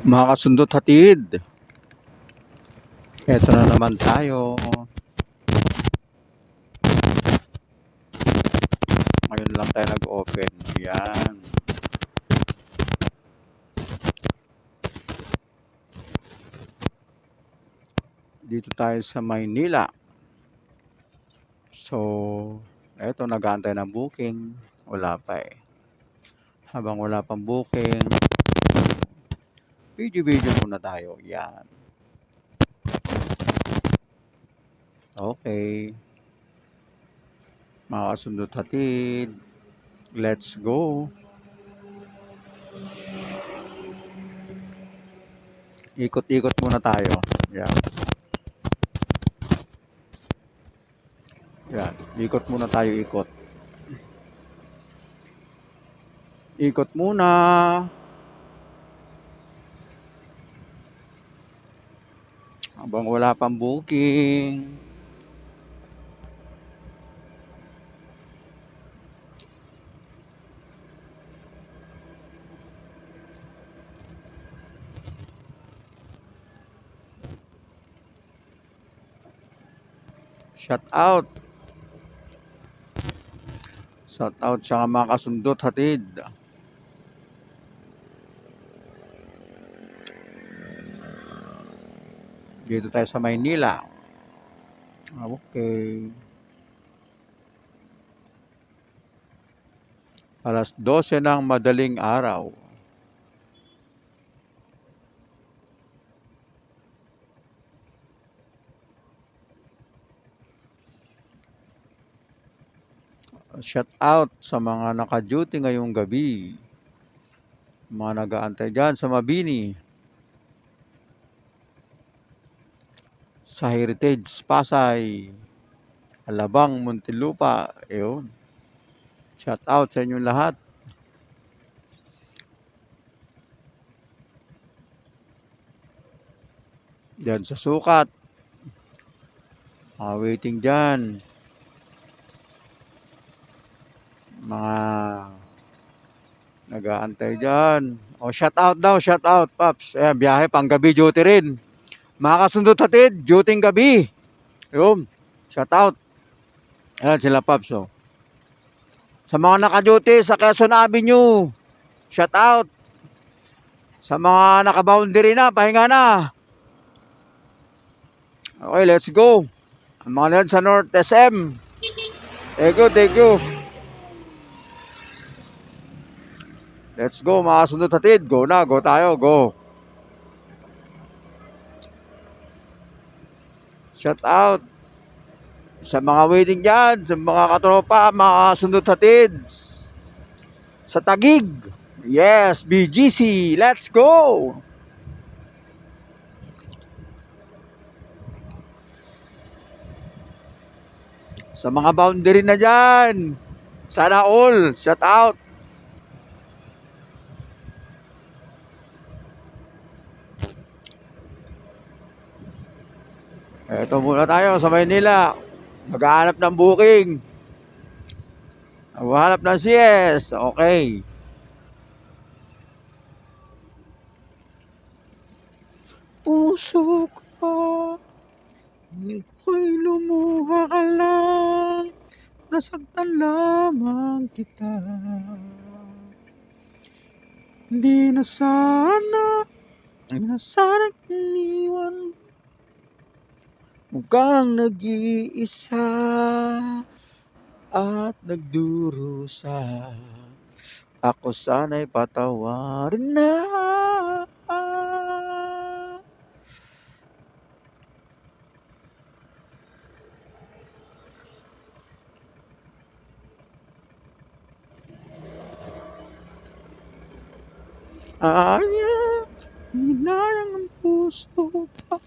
Mga kasundot hatid. Eto na naman tayo. Ngayon lang tayo nag-open. Yan. Dito tayo sa Maynila. So, eto nag-aantay ng booking. Wala pa eh. Habang wala pang booking, video-video muna tayo. Yan. Okay. Mga kasundot hatid. Let's go. Ikot-ikot muna tayo. Yan. Yan. Ikot muna tayo, ikot. Ikot muna. Habang wala pang booking. Shout out. Shout out sa mga kasundot hatid. Dito tayo sa Maynila. Ah, Okay. Alas 12 ng madaling araw. Shout out sa mga naka-duty ngayong gabi. Mga nag-aantay dyan sa Mabini. Sa Heritage, Pasay. Alabang, Muntinlupa. Ayun. Shout out sa inyong lahat. Diyan sa sukat. Mga waiting dyan. Mga nag-aantay dyan. O, shout out daw, shout out, Paps. Ayan, biyahe pang gabi duty rin. Mga kasundot hatid, duty gabi. Yun, shout out. Ayan sila, Paps. Oh. Sa mga naka-duty sa Quezon Avenue, shout out. Sa mga naka-boundary na, pahinga na. Okay, let's go. Ang mga sa North SM. Thank you, thank you. Let's go, mga sundot hatid. Go na, go tayo, go. Shout out sa mga waiting dyan, sa mga katropa, mga sundot hatid. Sa Tagig. Yes, BGC. Let's go. Sa mga boundary na dyan. Sana all. Shout out. Eto muna tayo sa Maynila. Maghahanap ng booking. Maghahanap ng CS. Okay. Puso ko, ko'y lumuha ka lang. Nasaktan lamang kita. Hindi na sana, hindi na sana iniwan Mukhang nag-iisa at nagdurusa. Ako sana'y patawarin na. Ayaw, hinayang ang puso pa.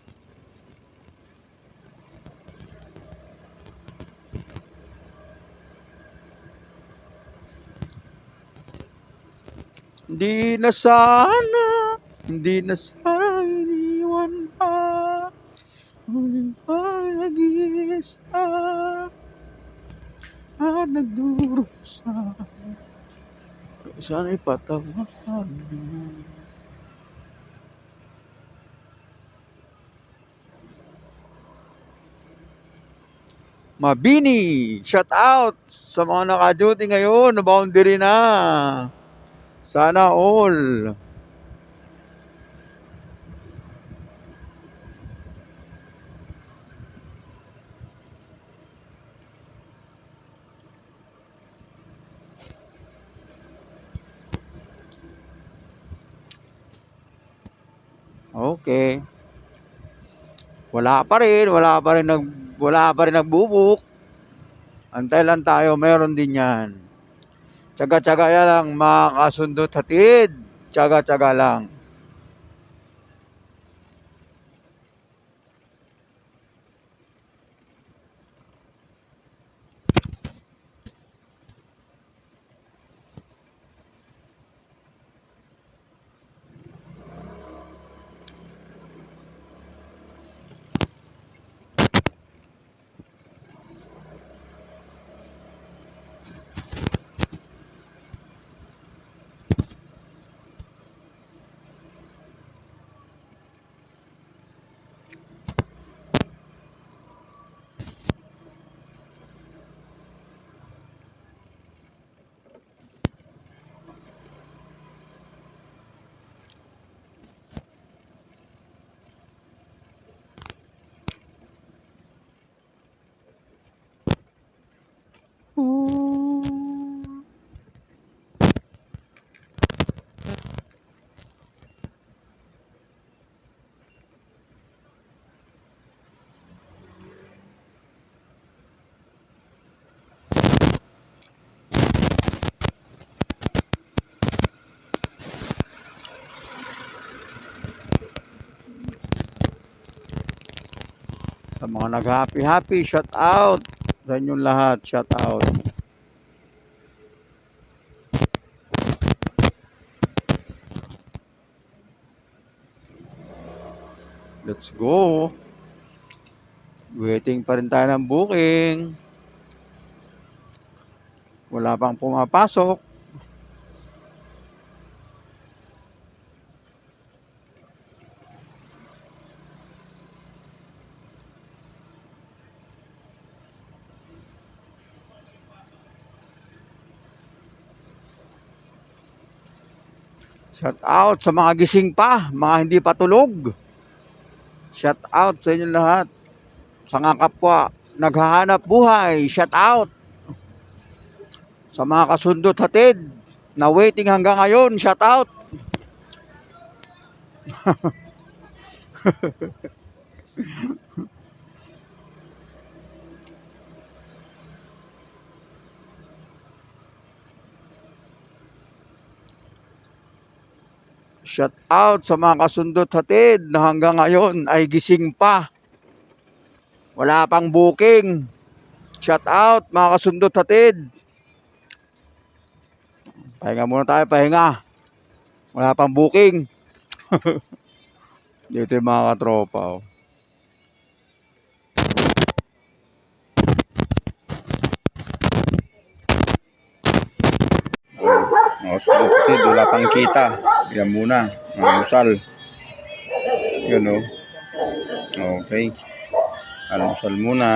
Hindi na sana, hindi na sana iniwan pa. Ngunit pa nag-iisa at nagdurusa. Sana'y patawahan mo. Mabini, shout out sa mga nakaduty ngayon, na boundary na. Sana all. Okay. Wala pa rin, wala pa rin nag wala pa rin nagbubuk. Antay lang tayo, meron din 'yan. Tsaga-tsaga ya lang makakasundot hatid. Tsaga-tsaga lang. Sa mga nag-happy happy, shout out. Sa inyong lahat, shout out. Let's go. Waiting pa rin tayo ng booking. Wala pang pumapasok. Shout out sa mga gising pa, mga hindi pa tulog. Shout out sa inyo lahat. Sa mga kapwa, naghahanap buhay, shout out. Sa mga kasundot hatid, na waiting hanggang ngayon, shout out. Shout out sa mga kasundot hatid na hanggang ngayon ay gising pa. Wala pang booking. Shout out mga kasundot hatid. Pahinga muna tayo, pahinga. Wala pang booking. Dito yung mga katropa. Oh. Kasundot hatid, wala pang kita. Yan muna, mga usal. Yun oh. Okay. Almusal muna.